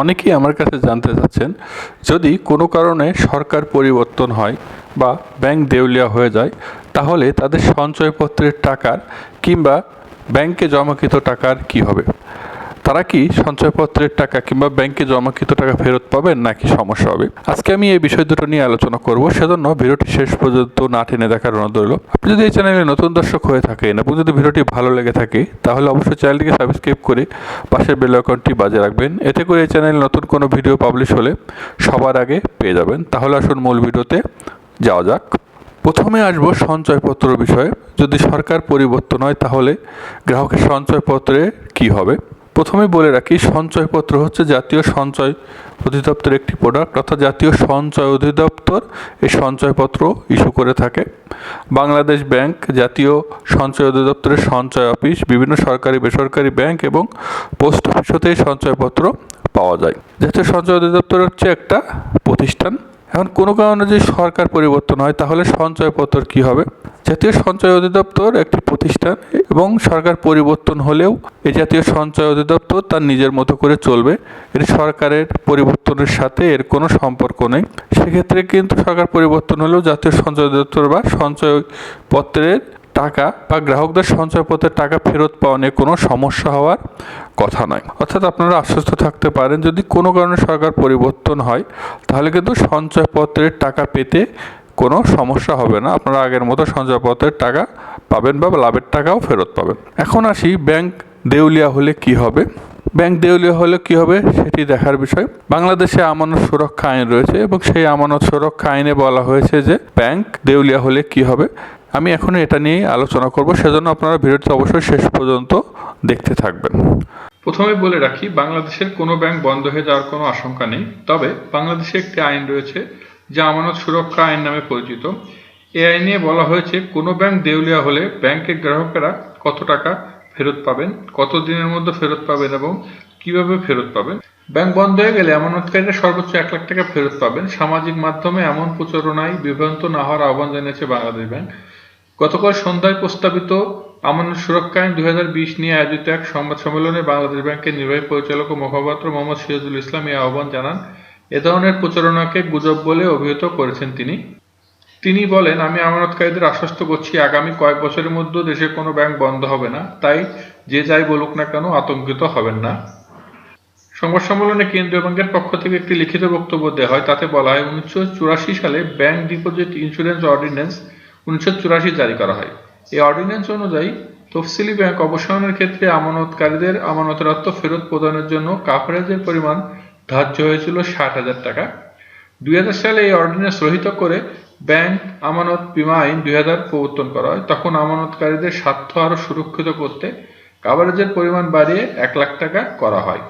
অনেকেই আমার কাছে জানতে চাচ্ছেন, যদি কোনো কারণে সরকার পরিবর্তন হয় বা ব্যাংক দেউলিয়া হয়ে যায়, তাহলে তাদের সঞ্চয়পত্রের টাকার কিংবা ব্যাংকে জমাকৃত টাকার কি হবে? তারা কি সঞ্চয়পত্রের টাকা কিংবা ব্যাংকে জমাকৃত টাকা ফেরত পাবেন নাকি সমস্যা হবে? আজকে আমি এই বিষয় দুটো নিয়ে আলোচনা করব। সেজন্য ভিডিওটি শেষ পর্যন্ত না টেনে দেখার অনুরোধ রইল। আপনি যদি এই চ্যানেলে নতুন দর্শক হয়ে থাকেন, এবং যদি ভিডিওটি ভালো লেগে থাকে, তাহলে অবশ্যই চ্যানেলটিকে সাবস্ক্রাইব করে পাশের বেল আইকনটি বাজে রাখবেন। এতে করে এই চ্যানেলে নতুন কোনো ভিডিও পাবলিশ হলে সবার আগে পেয়ে যাবেন। তাহলে আসুন মূল ভিডিওতে যাওয়া যাক। প্রথমে আসব সঞ্চয়পত্র বিষয়ে। যদি সরকার পরিবর্তন হয়, তাহলে গ্রাহকের সঞ্চয়পত্রে কি হবে? প্রথমে বলে রাখি, সঞ্চয়পত্র হচ্ছে জাতীয় সঞ্চয় অধিদপ্তরের একটি প্রোডাক্ট অর্থাৎ জাতীয় সঞ্চয় অধিদপ্তর এই সঞ্চয়পত্র ইস্যু করে থাকে। বাংলাদেশ ব্যাংক জাতীয় সঞ্চয় অধিদপ্তরের সঞ্চয় অফিস, বিভিন্ন সরকারি, বেসরকারি ব্যাংক এবং পোস্ট অফিস হতে সঞ্চয়পত্র পাওয়া যায়। জাতীয় সঞ্চয় অধিদপ্তর হচ্ছে একটা প্রতিষ্ঠান। এখন কোনো কারণে যদি সরকার পরিবর্তন হয়, তাহলে সঞ্চয়পত্র কি হবে? জাতীয় সঞ্চয় অধিদপ্তর একটি প্রতিষ্ঠান এবং সরকার পরিবর্তন হলেও এই জাতীয় সঞ্চয় অধিদপ্তর তার নিজের মতো করে চলবে। এটি সরকারের পরিবর্তনের সাথে এর কোনো সম্পর্ক নেই। সেক্ষেত্রে কিন্তু সরকার পরিবর্তন হলেও জাতীয় সঞ্চয় অধিদপ্তর বা সঞ্চয়পত্রের টাকা বা গ্রাহকদের সঞ্চয়পত্রের টাকা ফেরত পাওয়া নিয়ে কোনো সমস্যা হওয়ার কথা নয়। অর্থাৎ আপনারা আশ্বস্ত থাকতে পারেন, যদি কোনো কারণে সরকার পরিবর্তন হয়, তাহলে কিন্তু সঞ্চয়পত্রের টাকা পেতে কোনো সমস্যা হবে না। আপনারা আগের মতো সঞ্চয়পত্রের টাকা পাবেন বা লাভের টাকাও ফেরত পাবেন। এখন আসি ব্যাংক দেউলিয়া হলে কি হবে? ব্যাংক দেউলিয়া হলে কি হবে সেটি দেখার বিষয়। বাংলাদেশে আমানত সুরক্ষা আইন রয়েছে এবং সেই আমানত সুরক্ষা আইনে বলা হয়েছে যে ব্যাংক দেউলিয়া হলে কি হবে? আমি এখন এটা নিয়েই আলোচনা করব, সেজন্য আপনারা ভিডিওটি অবশ্যই শেষ পর্যন্ত দেখতে থাকবেন। প্রথমে বলে রাখি, বাংলাদেশের কোনো ব্যাংক বন্ধ হয়ে যাওয়ার কোনো আশঙ্কা নেই। তবে বাংলাদেশে একটি আইন রয়েছে যা আমানত সুরক্ষা আইন নামে পরিচিত। এই আইনে বলা হয়েছে, কোনো ব্যাংক দেউলিয়া হলে ব্যাংকের গ্রাহকেরা কত টাকা ফেরত পাবেন, কত দিনের মধ্যে ফেরত পাবেন এবং কীভাবে ফেরত পাবেন। ব্যাংক বন্ধ হয়ে গেলে আমানতকারীরা সর্বোচ্চ এক লাখ টাকা ফেরত পাবেন। সামাজিক মাধ্যমে এমন প্রচারণায় বিভ্রান্ত না হওয়ার আহ্বান জানিয়েছে বাংলাদেশ ব্যাংক। গতকাল সন্ধ্যায় প্রস্তাবিত আমানত সুরক্ষা আইন দুই হাজার বিশ নিয়ে আয়োজিত এক সংবাদ সম্মেলনে বাংলাদেশ ব্যাংকের নির্বাহী পরিচালক ও মুখপাত্র মোহাম্মদ সিরাজুল ইসলাম এই আহ্বান জানান। এ ধরনের প্রচারণাকে গুজব বলে অভিহিত করেছেন তিনি। তিনি বলেন, আমি আমানতকারীদের আশ্বস্ত করছি, আগামী কয়েক বছরের মধ্যে দেশে কোনো ব্যাংক বন্ধ হবে না। তাই যে যাই বলুক না কেন, আতঙ্কিত হবেন না। সংবাদ সম্মেলনে কেন্দ্রীয় ব্যাংকের পক্ষ থেকে একটি লিখিত বক্তব্য দেওয়া হয়। তাতে বলা হয়, উনিশশো চুরাশি সালে ব্যাংক ডিপোজিট ইন্স্যুরেন্স অর্ডিন্যান্স উনিশশো চুরাশি জারি করা হয়। এই অর্ডিন্যান্স অনুযায়ী, তফসিলি ব্যাংক অবসানের ক্ষেত্রে আমানতকারীদের আমানতের অর্থ ফেরত প্রদানের জন্য কাভারেজের পরিমাণ ধার্য হয়েছিল ষাট হাজার টাকা। দুই সালে এই অর্ডিন্যান্স রহিত করে ব্যাংক আমানত বিমা আইন দুই প্রবর্তন করা হয়। তখন আমানতকারীদের স্বার্থ আরও সুরক্ষিত করতে কাভারেজের পরিমাণ বাড়িয়ে এক লাখ টাকা করা হয়।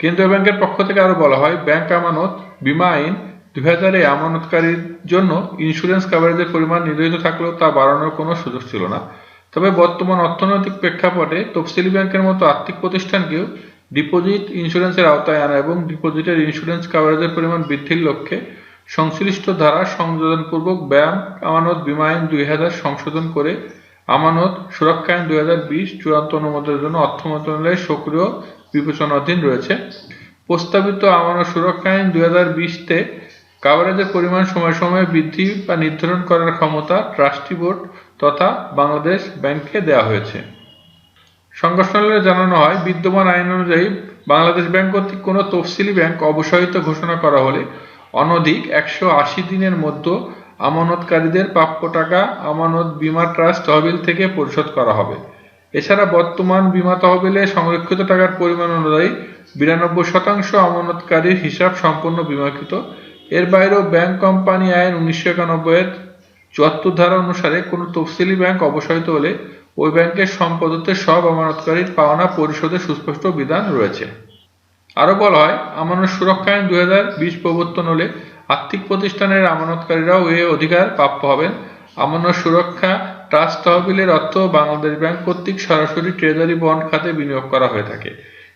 কেন্দ্রীয় ব্যাংকের পক্ষ থেকে আরও বলা হয় ব্যাংক আমানত বিমা আইন দুই হাজারে আমানতকারীর জন্য ইন্স্যুরেন্স কাভারেজের পরিমাণ নির্ধারিত থাকলেও তা বাড়ানোর কোনো সুযোগ ছিল না। তবে বর্তমান অর্থনৈতিক প্রেক্ষাপটে তফসিলি ব্যাংকের মতো আর্থিক প্রতিষ্ঠানকেও ডিপোজিট ইন্স্যুরেন্সের আওতায় আনা এবং ডিপোজিটের ইন্স্যুরেন্স কাভারেজের পরিমাণ বৃদ্ধির লক্ষ্যে সংশ্লিষ্ট ধারা সংযোজনপূর্বক ব্যাংক আমানত বিমা আইন দুই হাজার সংশোধন করে আমানত সুরক্ষা আইন দুই হাজার বিশ চূড়ান্ত অনুমোদনের জন্য অর্থ মন্ত্রণালয়ের সক্রিয় বিবেচনাধীন রয়েছে। প্রস্তাবিত আমানত সুরক্ষা আইন দুই হাজার বিশতে কাভারেজের পরিমাণ সময় সময়ে বৃদ্ধি বা নির্ধারণ করার ক্ষমতা ট্রাস্টি বোর্ড তথা বাংলাদেশ ব্যাংককে দেওয়া হয়েছে। সংগঠনালয়ে জানানো হয়, বিদ্যমান আইন অনুযায়ী বাংলাদেশ ব্যাংক কর্তৃক কোনো তফসিলি ব্যাংক অবসাহিত ঘোষণা করা হলে অনধিক একশো আশি দিনের মধ্যে আমানতকারীদের প্রাপ্য টাকা আমানত বিমা ট্রাস্ট তহবিল থেকে পরিশোধ করা হবে। এছাড়া বর্তমান বিমা তহবিলে সংরক্ষিত টাকার পরিমাণ অনুযায়ী বিরানব্বই শতাংশ আমানতকারীর হিসাব সম্পূর্ণ বিমাকৃত। এর বাইরেও ব্যাংক কোম্পানি আইন উনিশশো একানব্বইয়ের চুয়াত্তর ধারা অনুসারে কোনো তফসিলি ব্যাংক অবসাহিত হলে ওই ব্যাংকের সম্পদতে সব আমানতকারীর পাওনা পরিশোধের সুস্পষ্ট বিধান রয়েছে। আরও বলা হয়, আমানত সুরক্ষা আইন দুই হাজার বিশ প্রবর্তন হলে আর্থিক প্রতিষ্ঠানের আমানতকারীরাও এ অধিকার প্রাপ্য হবেন। আমানত সুরক্ষা ট্রাস্ট তহবিলের অর্থ বাংলাদেশ ব্যাংক কর্তৃক সরাসরি ট্রেজারি বন্ড খাতে বিনিয়োগ করা হয়ে থাকে।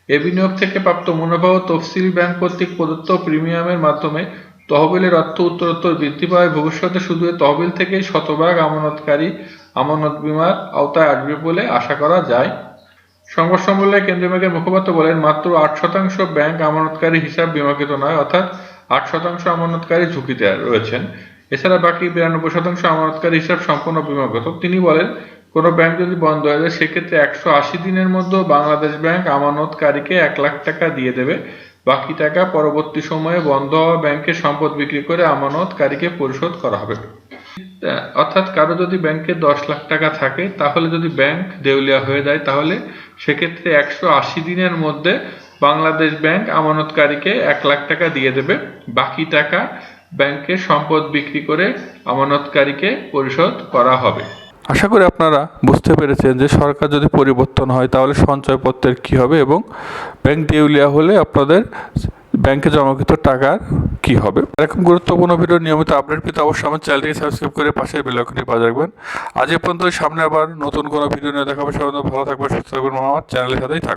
এ বিনিয়োগ থেকে প্রাপ্ত মুনাফা ও তফসিল ব্যাংক কর্তৃক প্রদত্ত প্রিমিয়ামের মাধ্যমে তহবিলের অর্থ উত্তরোত্তর বৃদ্ধি পায়। ভবিষ্যতে শুধু তহবিল থেকেই শতভাগ আমানতকারী আমানত বিমার আওতায় আসবে বলে আশা করা যায়। সংবাদ সম্মেলনে কেন্দ্রীয় ব্যাংকের মুখপাত্র বলেন, মাত্র আট শতাংশ ব্যাংক আমানতকারী হিসাব বিমাকৃত নয়, অর্থাৎ আট শতাংশ আমানতকারী ঝুঁকিতে রয়েছেন। এছাড়া বাকি বিরানব্বই শতাংশ আমানতকারী হিসাব সম্পূর্ণ বিমাকৃত। তিনি বলেন, কোনো ব্যাংক যদি বন্ধ হয়ে যায়, সেক্ষেত্রে একশো আশি দিনের মধ্যে বাংলাদেশ ব্যাংক আমানতকারীকে এক লাখ টাকা দিয়ে দেবে। বাকি টাকা পরবর্তী সময়ে বন্ধ হওয়া ব্যাংকের সম্পদ বিক্রি করে আমানতকারীকে পরিশোধ করা হবে। অর্থাৎ কারও যদি ব্যাংকে দশ লাখ টাকা থাকে, তাহলে যদি ব্যাংক দেউলিয়া হয়ে যায়, তাহলে সেক্ষেত্রে একশো আশি দিনের মধ্যে বাংলাদেশ ব্যাংক আমানতকারীকে এক লাখ টাকা দিয়ে দেবে। বাকি টাকা ব্যাংকের সম্পদ বিক্রি করে আমানতকারীকে পরিশোধ করা হবে। আশা করি আপনারা বুঝতে পেরেছেন যে সরকার যদি পরিবর্তন হয়, তাহলে সঞ্চয়পত্রের কি হবে এবং ব্যাংক দেউলিয়া হলে আপনাদের ব্যাংকে জমাকৃত টাকার কি হবে? এরকম গুরুত্বপূর্ণ ভিডিও নিয়মিত আপডেট পেতে অবশ্যই আমার চ্যানেলটিকে সাবস্ক্রাইব করে পাশে বেলাইকনটি বাজিয়ে রাখবেন। আজ এ পর্যন্ত সামনে আবার নতুন কোনো ভিডিও নিয়ে দেখাবো। সবাই ভালো থাকবেন, সুস্থ থাকবেন আমার চ্যানেলের সাথেই থাকবেন।